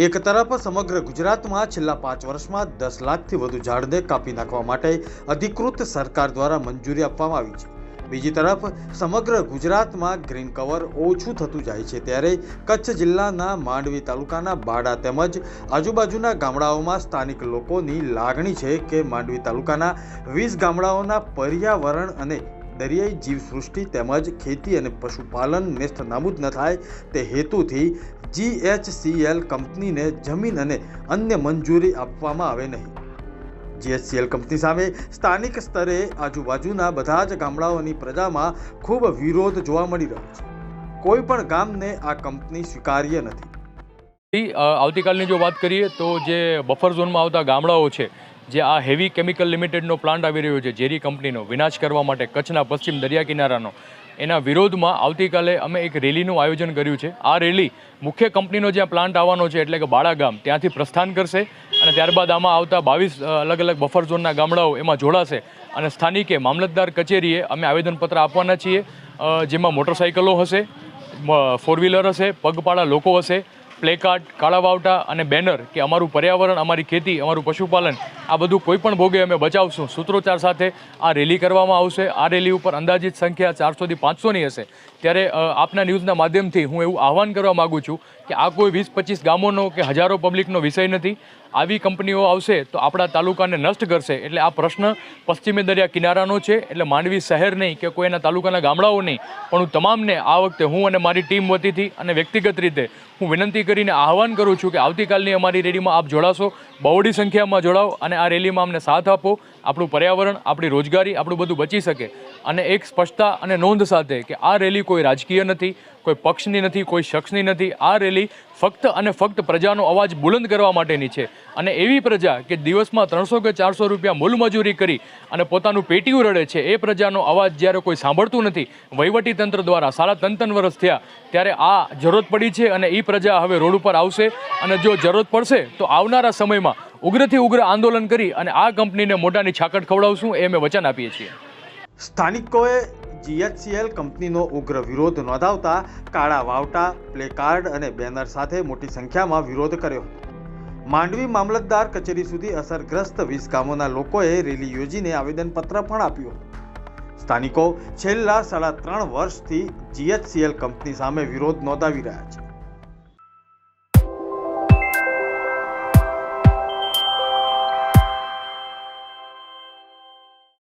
એક તરફ સમગ્ર ગુજરાતમાં છેલ્લા પાંચ વર્ષમાં દસ લાખથી વધુ ઝાડને કાપી નાખવા માટે અધિકૃત સરકાર દ્વારા મંજૂરી આપવામાં આવી છે. બીજી તરફ, સમગ્ર ગુજરાતમાં ગ્રીન કવર ઓછું થતું જાય છે ત્યારે કચ્છ જિલ્લાના માંડવી તાલુકાના બાડા તેમજ આજુબાજુના ગામડાઓમાં સ્થાનિક લોકોની લાગણી છે કે માંડવી તાલુકાના વીસ ગામડાઓના પર્યાવરણ અને દરિયાઈ જીવસૃષ્ટિ તેમજ ખેતી અને પશુપાલન નેસ્ત નાબૂદ ન થાય તે હેતુથી જીએચસીએલ કંપનીને જમીન અને અન્ય મંજૂરી આપવામાં આવે નહીં. જીએચસીએલ કંપની સામે સ્થાનિક સ્તરે આજુબાજુના બધા જ ગામડાઓની પ્રજામાં ખૂબ વિરોધ જોવા મળી રહ્યો છે. કોઈ પણ ગામને આ કંપની સ્વીકાર્ય નથી. આવતીકાલની જો વાત કરીએ તો જે બફર ઝોનમાં આવતા ગામડાઓ છે, જે આ હેવી કેમિકલ લિમિટેડનો પ્લાન્ટ આવી રહ્યો છે, ઝેરી કંપનીનો, વિનાશ કરવા માટે કચ્છના પશ્ચિમ દરિયા કિનારાનો એના વિરોધમાં આવતીકાલે અમે એક રેલીનું આયોજન કર્યું છે. આ રેલી મુખ્ય કંપનીનો જ્યાં પ્લાન્ટ આવવાનો છે, એટલે કે બાળા ગામ, ત્યાંથી પ્રસ્થાન કરશે અને ત્યારબાદ આમાં આવતા બાવીસ અલગ અલગ બફર ઝોનના ગામડાઓ એમાં જોડાશે અને સ્થાનિકે મામલતદાર કચેરીએ અમે આવેદનપત્ર આપવાના છીએ. જેમાં મોટરસાઇકલો હશે ફોર વ્હીલર હશે, પગપાળા લોકો હશે પ્લેકાર્ડ કાળા વાવટા અને બેનર કે અમારું પર્યાવરણ, અમારી ખેતી, અમારું પશુપાલન, આ બધું કોઈ પણ ભોગે અમે બચાવશું. સૂત્રોચ્ચાર સાથે આ રેલી કરવામાં આવશે. આ રેલી ઉપર અંદાજિત સંખ્યા ચારસોથી પાંચસોની હશે. ત્યારે આપના ન્યૂઝના માધ્યમથી હું એવું આહવાન કરવા માગું છું કે આ કોઈ વીસ પચીસ ગામોનો કે હજારો પબ્લિકનો વિષય નથી. આવી કંપનીઓ આવશે તો આપણા તાલુકાને નષ્ટ કરશે. એટલે આ પ્રશ્ન પશ્ચિમી દરિયા કિનારાનો છે. એટલે માંડવી શહેર નહીં કે કોઈ એના તાલુકાના ગામડાઓ નહીં. પણ હું તમામને આ વખતે હું અને મારી ટીમ વતીથી અને વ્યક્તિગત રીતે હું વિનંતી કરીને આહવાન કરું છું કે આવતીકાલની અમારી રેલીમાં આપ જોડાશો. બહોળી સંખ્યામાં જોડાઓ અને આ રેલીમાં અમને સાથ આપો. આપણું પર્યાવરણ, આપણી રોજગારી, આપણું બધું બચી શકે. અને એક સ્પષ્ટતા અને નોંધ સાથે કે આ રેલી કોઈ રાજકીય નથી, કોઈ પક્ષની નથી, કોઈ શખ્સની નથી. આ રેલી ફક્ત અને ફક્ત પ્રજાનો અવાજ બુલંદ કરવા માટેની છે. અને એવી પ્રજા કે દિવસમાં ત્રણસો કે ચારસો રૂપિયા મૂલમજૂરી કરી અને પોતાનું પેટીયું રડે છે, એ પ્રજાનો અવાજ જ્યારે કોઈ સાંભળતું નથી, વહીવટી તંત્ર દ્વારા સાડા ત્રણ ત્રણ વર્ષ થયા, ત્યારે આ જરૂરત પડી છે અને એ પ્રજા હવે રોડ ઉપર આવશે. અને જો જરૂરત પડશે, તો આવનારા સમયમાં ઉગ્રથી ઉગ્ર આંદોલન કરી અને આ કંપનીને મોઢાની છાકટ ખવડાવશું એ અમે વચન આપીએ છીએ. સ્થાનિકોએ જીએચસીએલ કંપનીનો ઉગ્ર વિરોધ નોંધાવતા કાળા વાવટા, પ્લેકાર્ડ અને બેનર સાથે મોટી સંખ્યામાં વિરોધ કર્યો હતો. માંડવી મામલતદાર કચેરી સુધી અસરગ્રસ્ત વીસ ગામોના લોકોએ રેલી યોજીને આવેદનપત્ર પણ આપ્યું સ્થાનિકો છેલ્લા સાડા ત્રણ વર્ષથી જીએચસીએલ કંપની સામે વિરોધ નોંધાવી રહ્યા છે.